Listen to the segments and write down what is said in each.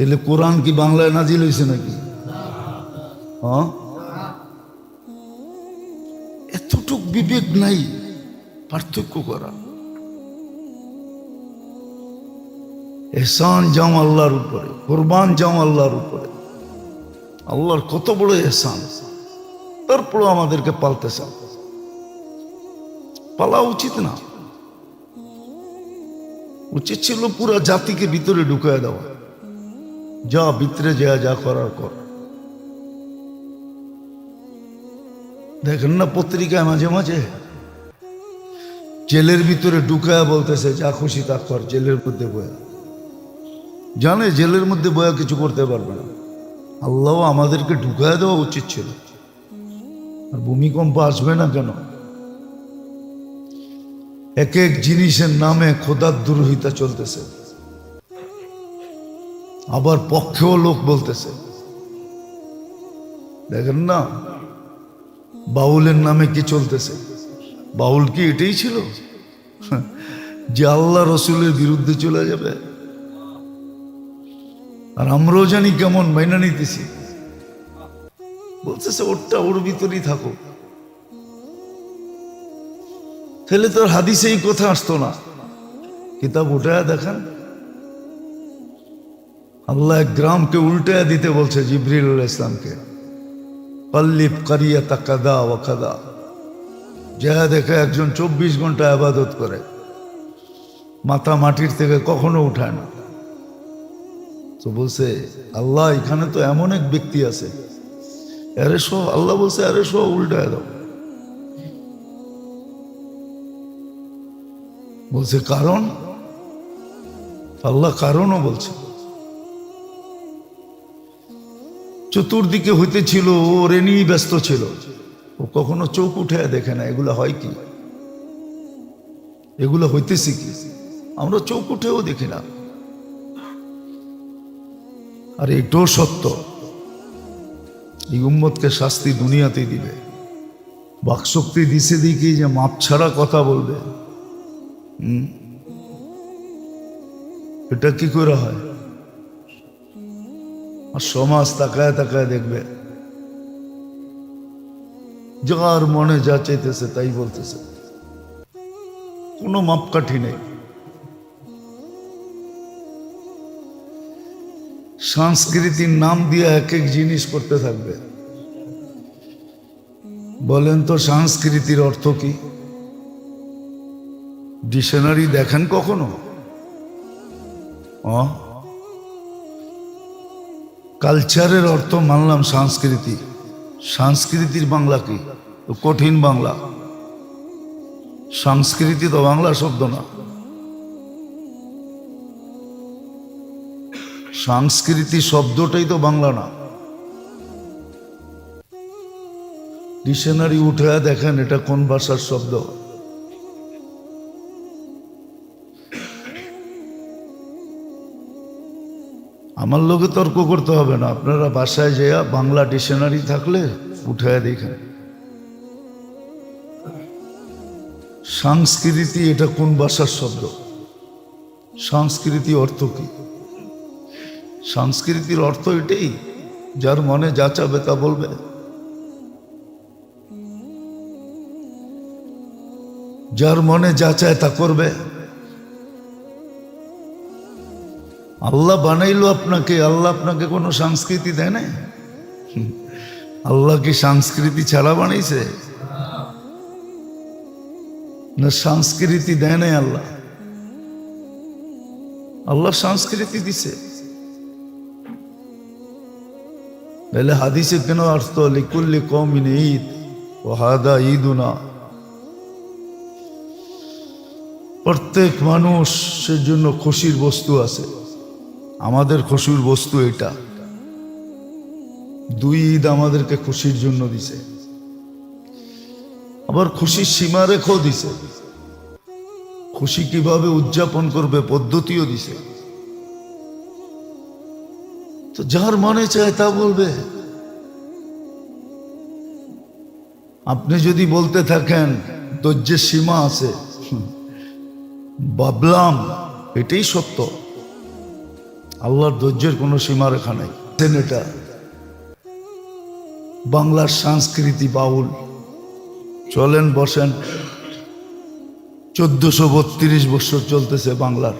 তাহলে কোরআন কি বাংলায় নাজিল হয়েছে নাকি? হ্যাঁ? এতটুক বিবেক নাই, পার্থক্য করা। এহসান যাও আল্লাহর উপরে, কোরবান যাও আল্লাহর উপরে। আল্লাহর কত বড় এহসান। তারপরও আমাদেরকে পালতে চাও পালা উচিত না। উচিত ছিল পুরা জাতিকে ভিতরে ঢুকায় দেওয়া। যা ভিতরে যা যা করার কর। দেখেন না পত্রিকায় মাঝে মাঝে? জেলের ভিতরে ঢুকায় বলতেছে, যা খুশি তা কর, জেলের মধ্যে বয়া। জানে, জেলের মধ্যে বয়া কিছু করতে পারবে না। আল্লাহ আমাদেরকে ঢুকায় দেওয়া উচিত ছিল। আর ভূমিকম্প আসবে না কেন? এক এক জিনিসের নামে খোদার দুরহিতা চলতেছে। আবার পক্ষেও লোক বলতেছে। দেখেন না, বাউলের নামে কি চলতেছে? বাউল কি এটাই ছিল? যে আল্লাহ রসুলের বিরুদ্ধে চলে যাবে। আর আমরাও জানি কেমন মাইনা নিতেছি। বলতেছে, ওরটা ওর ভিতরেই থাকো তাহলে তোর হাদিসে এই কথা আসতো না। কিতাব উঠায় দেখেন। আল্লাহ গ্রামকে উল্টায় দিতে বলছে জিবরিল ইসলামকে পল্লিপ কারিয়া তা কাদা ও কাদা। যা দেখে একজন চব্বিশ ঘণ্টা আবাদত করে। মাথা মাটির থেকে কখনো উঠায় না। তো বলছে, আল্লাহ, এখানে তো এমন এক ব্যক্তি আছে। আরে সো, আল্লাহ বলছে, আরে সো, উল্টায় দাও। বলছে, কারণ? আল্লাহ কারণও বলছে। চতুর্দিকে হইতেছিল ওরে নিয়েই ব্যস্ত ছিল। ও কখনো চোখ উঠে দেখে না, এগুলো হয় কি? এগুলো হইতেছে কি? আমরা চোখ উঠেও দেখি না। আর এটাও সত্য। এই উম্মতকে শাস্তি দুনিয়াতে দিবে। বাকশক্তি দিছে দিকে যে মাপ ছাড়া কথা বলবে? এটা কি করে হয়? আর সমাজ তাকায় তাকায় দেখবে। যার মনে যা চাইতেছে তাই বলতেছে। কোনো মাপকাঠি নেই। সংস্কৃতির নাম দিয়ে এক এক জিনিস করতে থাকবে। বলেন তো সংস্কৃতির অর্থ কি? ডিকশনারি দেখেন কখনো? অ? কালচারের অর্থ মানলাম সংস্কৃতি। সংস্কৃতির বাংলা কি? কঠিন বাংলা। সংস্কৃতি তো বাংলা শব্দ না। সংস্কৃতি শব্দটাই তো বাংলা না। ডিকশনারি উঠে দেখেন এটা কোন ভাষার শব্দ। আমার লোকে তর্ক করতে হবে না। আপনারা বাসায় যেয়া বাংলা ডিকশনারি থাকলে উঠে দেখেন। সংস্কৃতি এটা কোন ভাষার শব্দ? সংস্কৃতি অর্থ কি? সংস্কৃতির অর্থ এটাই, যার মনে যা চাবে তা বলবে। যার মনে যা চায় তা করবে। আল্লাহ বানাইলো আপনাকে, আল্লাহ আপনাকে কোনো সংস্কৃতি দেয় না আল্লাহ কি সংস্কৃতি ছাড়া বানাইছে? না, সংস্কৃতি দেয় নাই আল্লাহ? আল্লাহ সংস্কৃতি দিছে। তাহলে হাদিসে কেন অর্থ লিকুল্লি কমিন ঈদ ও হাদা ঈদুনা? প্রত্যেক মানুষের জন্য খুশির বস্তু আছে। আমাদের খুশির বস্তু এটা। দুই ঈদ আমাদেরকে খুশির জন্য দিছে। আবার খুশির সীমা রেখেও দিছে। খুশি কীভাবে উদযাপন করবে পদ্ধতিও দিছে। তো যার মনে চায় তা বলবে। আপনি যদি বলতে থাকেন, ধৈর্যের সীমা আছে। ভাবলাম এটাই সত্য। আল্লাহর ধৈর্যের কোনো সীমারেখা নেই। এটা। বাংলার সংস্কৃতি বাউল। চলেন, বসেন। চোদ্দশো বত্রিশ বছর চলতেছে বাংলার।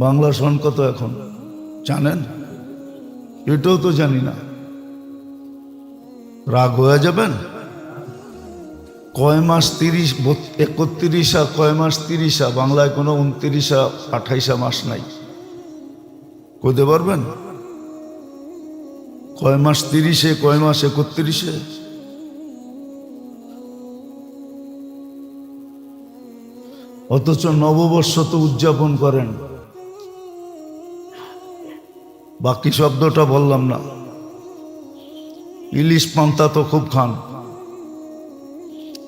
বাংলার সন কত এখন? জানেন? এটাও তো জানি না। রাগ হয়ে যাবেন? কয় মাস তিরিশ একত্রিশা, কয় মাস তিরিশা? বাংলায় কোনো উনত্রিশা, আঠাইশা মাস নাই। কইতে পারবেন? কয় মাস তিরিশে, কয় মাস একত্রিশে? অথচ নববর্ষ তো উদযাপন করেন। বাকি শব্দটা বললাম না। ইলিশ পান্তা তো খুব খান।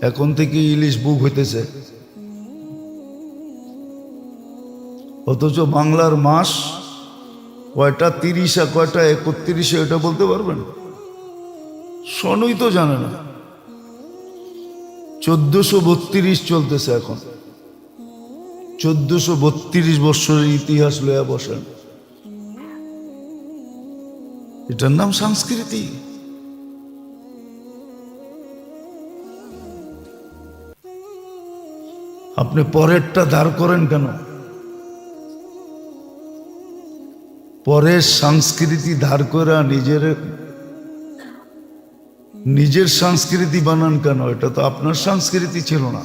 এখন থেকে ইলিশ বুক হইতেছে। অথচ বাংলার মাস কয়টা তিরিশা কয়টা একত্রিশে, এটা বলতে পারবেন? সনই তো জানে না। চোদ্দশো বত্রিশ চলতেছে এখন। চোদ্দশো বত্রিশ বৎসরের ইতিহাস লয়া বসেন। এটার নাম সংস্কৃতি। আপনি পরেরটা দাঁড় করেন কেন? পরের সংস্কৃতি ধার করা নিজের নিজের সংস্কৃতি বানান কেন? এটা তো আপনার সংস্কৃতি ছিল না।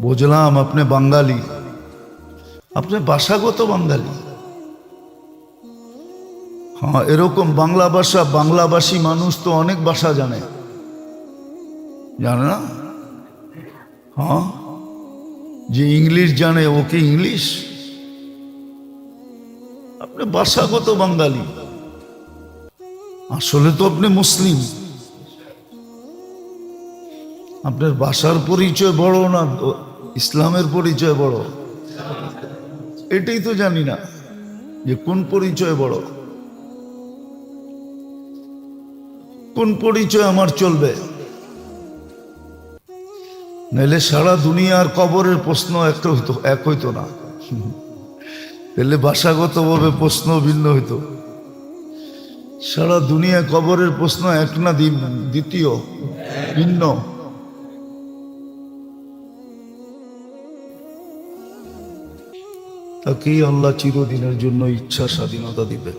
বুঝলাম, আপনি বাঙালি। আপনি ভাষাগত বাঙালি। হ্যাঁ এরকম বাংলা ভাষা, বাংলাভাষী মানুষ তো অনেক ভাষা জানে। জানে না? হ্যাঁ? যে ইংলিশ জানে ওকে ইংলিশ? আপনি ভাষাগত বাঙালি। আসলে তো আপনি মুসলিম। আপনার ভাষার পরিচয় বড় না ইসলামের পরিচয় বড়? এটাই তো জানি না যে কোন পরিচয় বড়। কোন পরিচয় আমার চলবে? নাহলে সারা দুনিয়ার কবরের প্রশ্ন একটা হইতো এক হইতো না। তাহলে ভাষাগতভাবে প্রশ্ন ভিন্ন হইতো। সারা দুনিয়া কবরের প্রশ্ন এক না দ্বিতীয়, ভিন্ন। তাকেই আল্লাহ চিরদিনের জন্য ইচ্ছা স্বাধীনতা দিবে